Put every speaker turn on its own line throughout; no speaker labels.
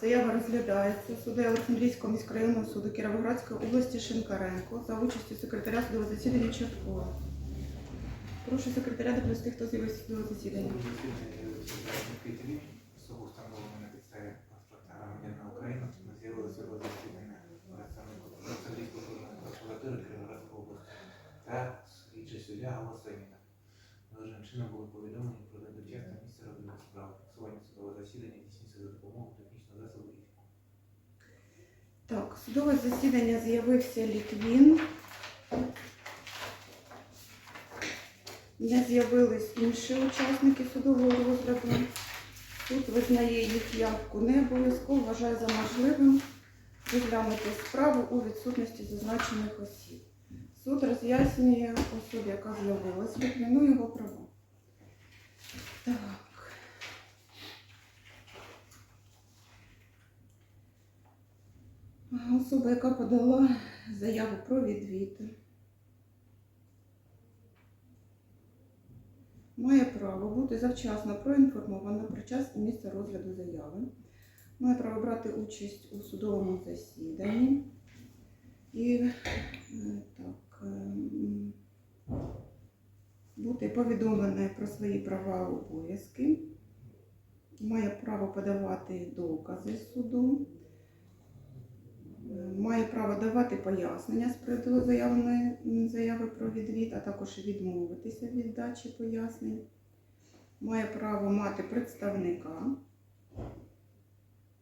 Заява розглядається суддею Олександрійського міськрайонного суду Кіровоградської області Шинкаренко за участю секретаря судового засідання Чорткова. Прошу секретаря доповісти, хто з'явився в судове засідання.
Чином були повідомлені про недочасне місце розгляду справи. Фіксування судового засідання здійснюється за допомогою.
Так, судове засідання з'явився Літвін. Не з'явились інші учасники судового розгляду. Суд визнає їх явку не обов'язково, вважає за можливим розглянути справу у відсутності зазначених осіб. Суд роз'яснює особі, яка з'явилась, Літвіну його права. Так. Особа, яка подала заяву про відвід, має право бути завчасно проінформована про час і місце розгляду заяви, має право брати участь у судовому засіданні. І е, так, ем, бути повідомленою про свої права обов'язки, має право подавати докази суду має право давати пояснення з приводу заявленої заяви про відвід, а також відмовитися від дачі пояснень. Має право мати представника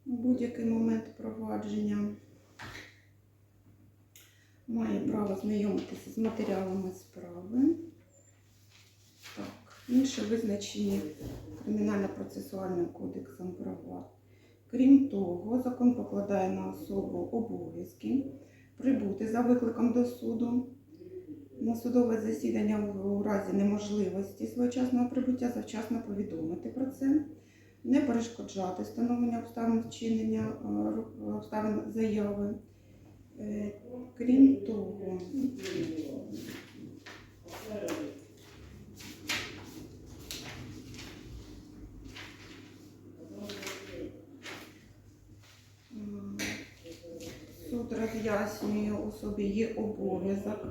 у будь-який момент провадження. Має право знайомитися з матеріалами справи. Так, інші визначені Кримінально-процесуальним кодексом права. Крім того, закон покладає на особу обов'язки прибути за викликом до суду на судове засідання у разі неможливості своєчасного прибуття, завчасно повідомити про це, не перешкоджати встановлення обставин вчинення е, обставин заяви. Е, Крім того, Суд роз'яснює особі є обов'язок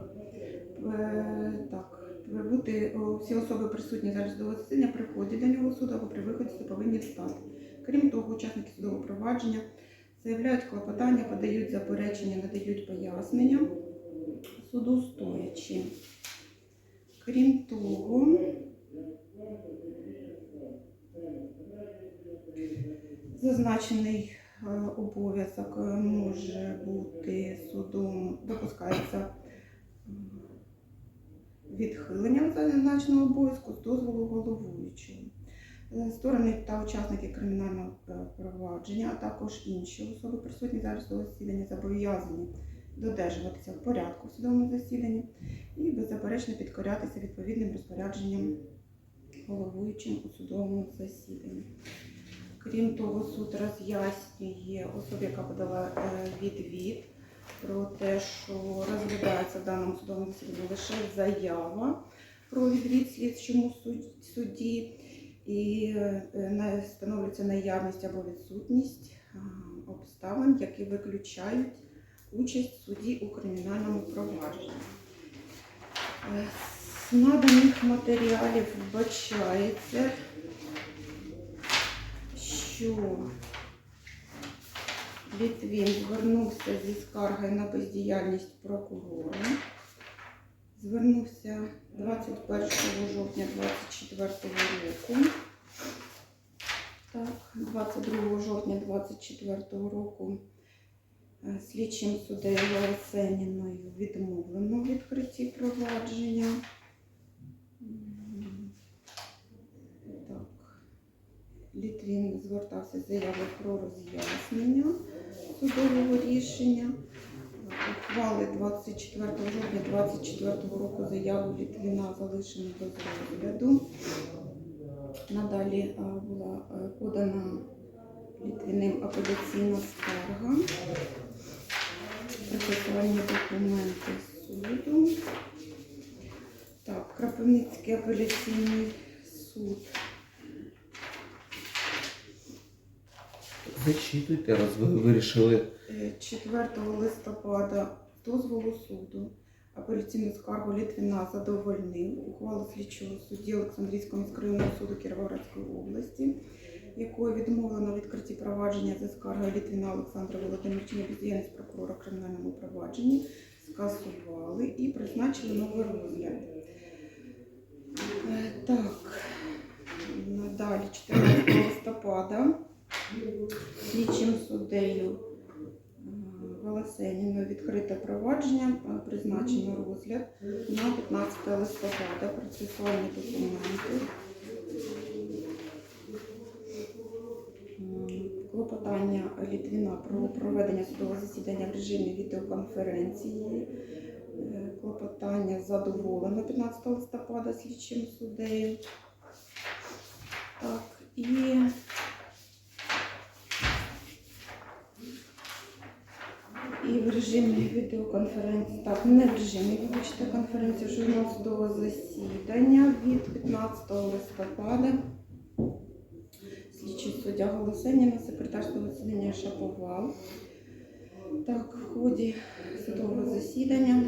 е, так, бути всі особи присутні зараз судового засідання при до нього суду або при виході повинні встати. Крім того, учасники судового провадження заявляють клопотання, подають заперечення, надають пояснення суду стоячи. Крім того, зазначений обов'язок е, може бути судом, допускається м, відхилення зазначеного обов'язку з дозволу головуючого. Е, Сторони та учасники кримінального е, провадження, а також інші особи, присутні зараз до засідання, зобов'язані додержуватися в порядку в судовому засіданні і беззаперечно підкорятися відповідним розпорядженням головуючим у судовому засіданні. Крім того, суд роз'яснює особі, яка подала е, відвід, про те, що розглядається в даному судовому засіданні лише заява про відвід слідчому судді і е, встановлюється наявність або відсутність обставин, які виключають участь судді у кримінальному провадженні. Е, З наданих матеріалів вбачається, що Літвін звернувся зі скаргою на бездіяльність прокурора. Звернувся 21 жовтня 2024 року. Так, 22 жовтня 2024 року е, слідчим суддею Ларисеніною відмовлено відкритті провадження. М, Так. Літвін звертався з заявою про роз'яснення судового рішення. Ухвали 24 жовтня 2024 року заяву Літвіна залишено без розгляду. Надалі була е, подана Літвіним апеляційна скарга. Процесуальні документи суду. Так, Кропивницький апеляційний суд
Зачитуйте, раз ви вирішили.
Е, 4 листопада дозволу суду апеляційну скаргу Літвіна задовольнив ухвалу слідчого судді Олександрійського міськрайонного суду Кіровоградської області, якою відмовлено відкритті провадження за скаргою Літвіна Олександра Володимировича бездіяльність прокурора в кримінальному провадженні, скасували і призначили новий розгляд. Е, Так, надалі 14 листопада слідчим суддею Волосеніною відкрите провадження, е, призначено розгляд на 15 листопада, процесуальні документи. Клопотання Літвіна про проведення судового засідання в режимі відеоконференції. Е, Клопотання задоволено 15 листопада слідчим суддею. Так, і І в режимі відеоконференції, так, не в режимі, вибачте, конференції журнал судового засідання від 15 листопада. Слідчий суддя Голосеніна, секретар судового засідання Шаповал. Так, в ході судового засідання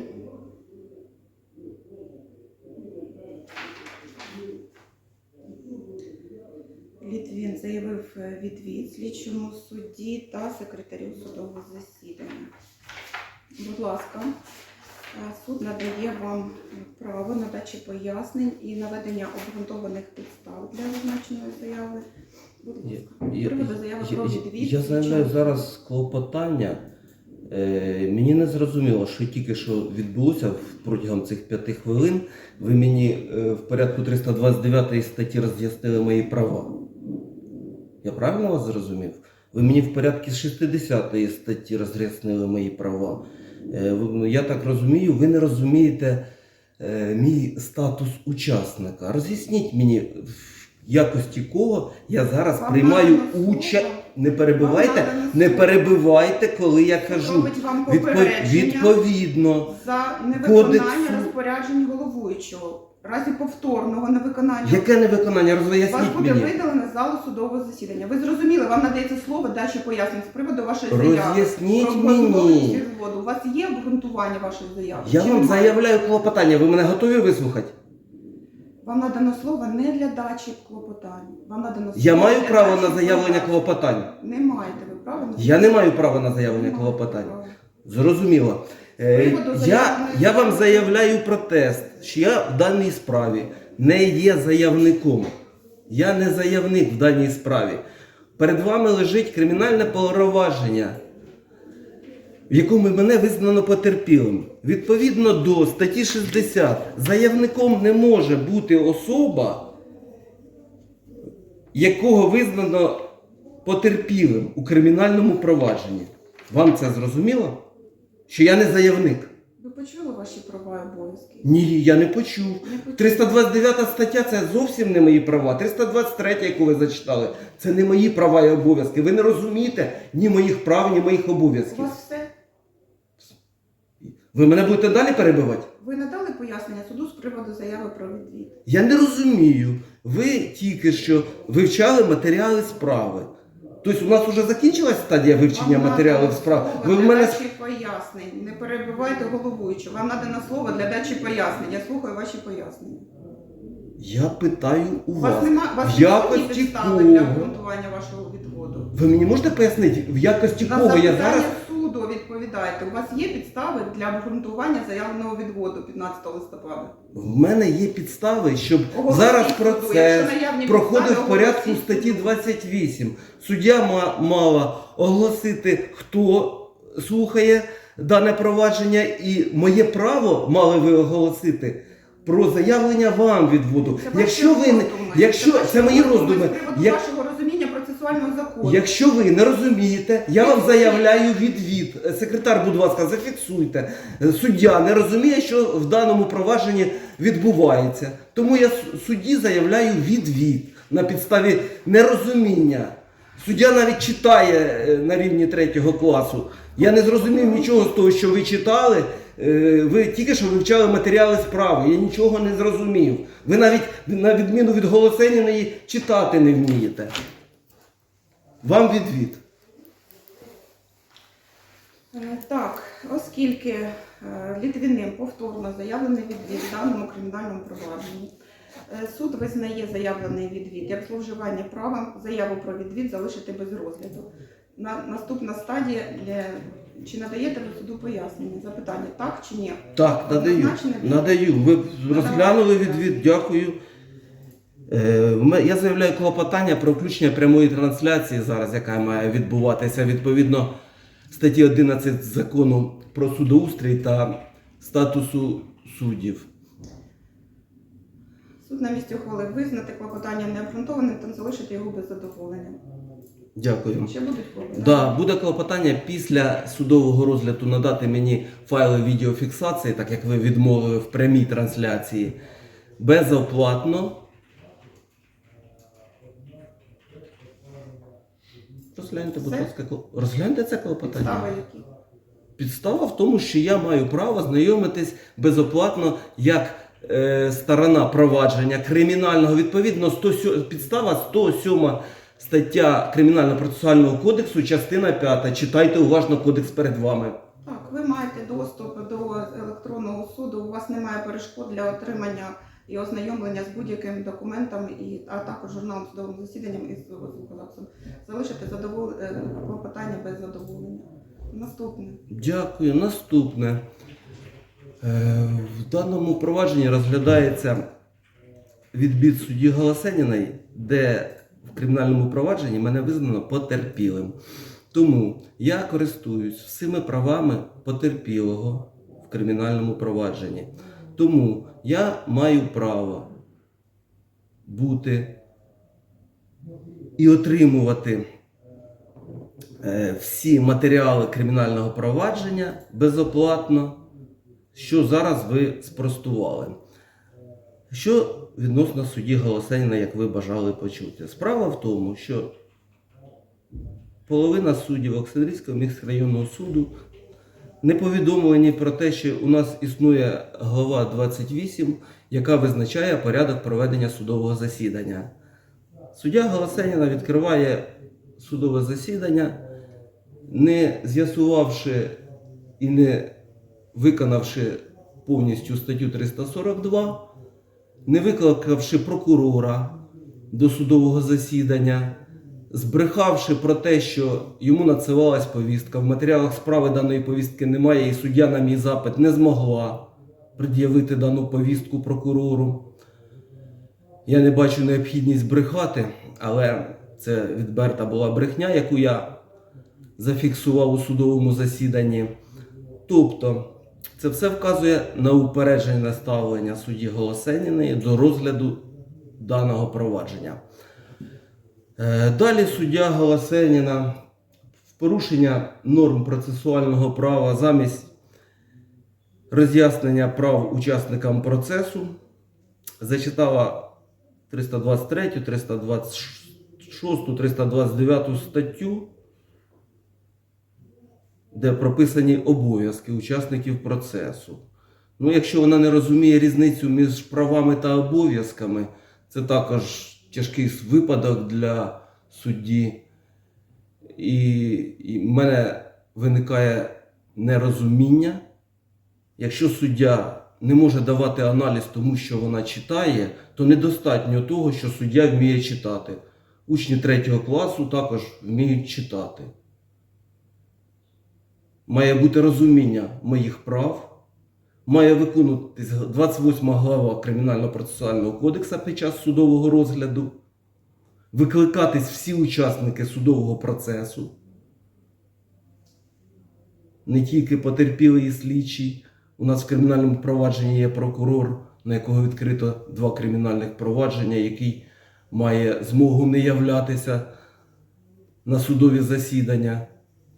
Літвін заявив е, відвід слідчому судді та секретарю судового засідання. Будь ласка, е, суд надає вам право надачі пояснень і наведення обґрунтованих підстав для зазначеної заяви. Будь ласка.
Я,
Приводу заяви
я,
про
я,
відвід
я заявляю зараз клопотання. Е, мені не зрозуміло, що тільки що відбулося протягом цих п'яти хвилин. Ви мені е, в порядку 329 статті роз'яснили мої права. Я правильно вас зрозумів? Ви мені в порядку 60 статті роз'яснили мої права. Е, я так розумію, ви не розумієте е, мій статус учасника. Роз'ясніть мені, в якості кого я зараз
Вам
приймаю
надано
участь.
слово.
Не перебивайте,
Вам надано
не
слово.
перебивайте, коли я кажу.
Робить вам
Відпо-
попередження
відповідно,
за невиконання
Кодексу-
розпоряджень головуючого. В разі повторного невиконання
яке невиконання,
Вас
роз'ясніть
буде
мені.
видалено з залу судового засідання. Ви зрозуміли, вам надається слово дачі пояснень з приводу вашої заяви.
Роз'ясніть мені.
згоду. У вас є обґрунтування вашої заяви?
Я
Чи
вам
немає?
заявляю клопотання, ви мене готові вислухати?
Вам надано слово не для дачі клопотань. Вам надано
Я
слово
маю
для
право
дачі
на заявлення
пояснень.
клопотань.
Не маєте ви права на
Я не маю права на заявлення клопотань. Зрозуміло. Е, Я, я вам заявляю протест, що я в даній справі не є заявником. Я не заявник в даній справі. Перед вами лежить кримінальне провадження, в якому мене визнано потерпілим. Відповідно до статті 60, заявником не може бути особа, якого визнано потерпілим у кримінальному провадженні. Вам це зрозуміло? Що я не заявник?
Ви почули ваші права і обов'язки?
Ні, я не почув.
Не почули.
329 стаття це зовсім не мої права. 323, яку ви зачитали, це не мої права і обов'язки. Ви не розумієте ні моїх прав, ні моїх
У
обов'язків.
вас все?
Ви мене будете далі перебивати?
Ви надали пояснення суду з приводу заяви про відвід?
Я не розумію. Ви тільки що вивчали матеріали справи. Тобто у нас вже закінчилась стадія вивчення
Вам
матеріалів
надано
справ.
слово
Ви в
для
мене
дачі пояснень. Не перебивайте головуючу. Вам надано слово для дачі пояснень. Я слухаю ваші пояснення.
я питаю у
У
вас.
вас немає вас
в
відсутні
якості
підстави для
кого?
обґрунтування вашого відводу.
Ви мені можете пояснити, в якості
На
кого я
запитання
зараз
суду відповідайте. У вас є підстави для обґрунтування заявленого відводу 15 листопада.
В мене є підстави, щоб
Оголосіть
зараз
суду,
процес
якщо наявні
проходив
підстави,
в порядку
оголосіть
статті
суду.
28. Суддя ма- мала оголосити, хто слухає дане провадження, і моє право мали ви оголосити про заявлення вам відводу.
Це ваші
Якщо ви не
роздуми.
якщо
ваші
це мої
роздуми
роздуми,
з приводу
як-
вашого розуміння процесуального закону.
Якщо ви не розумієте, я вам заявляю відвід. Секретар, будь ласка, зафіксуйте. Суддя не розуміє, що в даному провадженні відбувається. Тому я судді заявляю відвід на підставі нерозуміння. Суддя навіть читає е, на рівні третього класу. Я не зрозумів нічого з того, що ви читали. Е, Ви тільки що вивчали матеріали справи. Я нічого не зрозумів. Ви навіть на відміну від Голосеніної читати не вмієте. Вам відвід.
Е, Так, оскільки е, Літвіним повторно заявлений відвід в даному кримінальному провадженні, е, суд визнає заявлений відвід як зловживання правом заяву про відвід залишити без розгляду. На, наступна стадія для чи надаєте ви суду пояснення? Запитання так чи ні?
Так, надаю. Надаю. Ви розглянули відвід, дякую. Е, Я заявляю клопотання про включення прямої трансляції зараз, яка має відбуватися відповідно статті 11 закону про судоустрій та статусу суддів.
Суд на місці ухвалив визнати клопотання необґрунтованим та залишити його без задоволення.
Дякую.
Ще будуть клопотання?
Да, буде клопотання після судового розгляду надати мені файли відеофіксації, так як ви відмовили в прямій трансляції, безоплатно. Розгляньте, будь
Все?
ласка, розгляньте це клопотання.
Підстави які?
Підстава в тому, що я маю право знайомитись безоплатно як е, сторона провадження кримінального. Відповідно, 107, підстава 107 стаття Кримінально-процесуального кодексу, частина 5. Читайте уважно кодекс перед вами.
Так, ви маєте доступ до електронного суду, у вас немає перешкод для отримання і ознайомлення з будь-яким документом, і, а також журналом судовим засіданням і звукозаписом. Залишити задовол... е, клопотання без задоволення. Наступне.
Дякую. Наступне. Е, В даному провадженні розглядається відбір судді Голосеніної, де в кримінальному провадженні мене визнано потерпілим. Тому я користуюсь всіми правами потерпілого в кримінальному провадженні. Тому я маю право бути і отримувати е, всі матеріали кримінального провадження безоплатно, що зараз ви спростували. Що відносно судді Голосеніна, як ви бажали почути? Справа в тому, що половина суддів Олександрійського міськрайонного суду не повідомлені про те, що у нас існує глава 28, яка визначає порядок проведення судового засідання. Суддя Голосеніна відкриває судове засідання, не з'ясувавши і не виконавши повністю статтю 342, не викликавши прокурора до судового засідання, збрехавши про те, що йому надсилалась повістка. В матеріалах справи даної повістки немає, і суддя на мій запит не змогла пред'явити дану повістку прокурору. Я не бачу необхідність брехати, але це відверта була брехня, яку я зафіксував у судовому засіданні. Тобто, це все вказує на упереджене ставлення судді Голосеніної до розгляду даного провадження. Е, Далі суддя Голосеніна в порушення норм процесуального права замість роз'яснення прав учасникам процесу зачитала 323, 326, 329 статтю, де прописані обов'язки учасників процесу. Ну, якщо вона не розуміє різницю між правами та обов'язками, це також тяжкий випадок для судді. І, і в мене виникає нерозуміння. Якщо суддя не може давати аналіз тому, що вона читає, то недостатньо того, що суддя вміє читати. Учні 3 класу також вміють читати. Має бути розуміння моїх прав, має виконуватись 28 глава Кримінально-процесуального кодексу під час судового розгляду, викликатись всі учасники судового процесу, не тільки потерпілий і слідчий. У нас в кримінальному провадженні є прокурор, на якого відкрито два кримінальних провадження, який має змогу не являтися на судові засідання.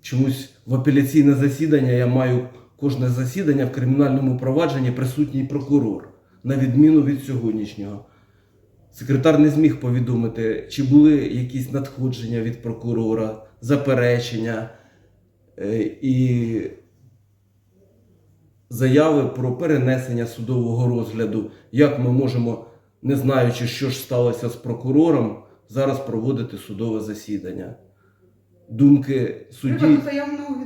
Чомусь в апеляційне засідання я маю кожне засідання в кримінальному провадженні присутній прокурор, на відміну від сьогоднішнього. Секретар не зміг повідомити, чи були якісь надходження від прокурора, заперечення е, і заяви про перенесення судового розгляду. Як ми можемо, не знаючи, що ж сталося з прокурором, зараз проводити судове засідання? Думки судді.
Приводу заявного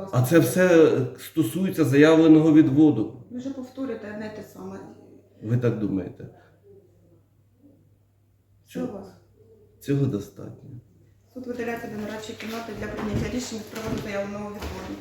ласка.
А це все стосується заявленого відводу.
Ви вже повторюєте одне те саме.
Ви так думаєте?
Що у вас?
Цього достатньо.
Суд виділяється до нарадчої кімнати для прийняття рішення з приводу заявленого відводу.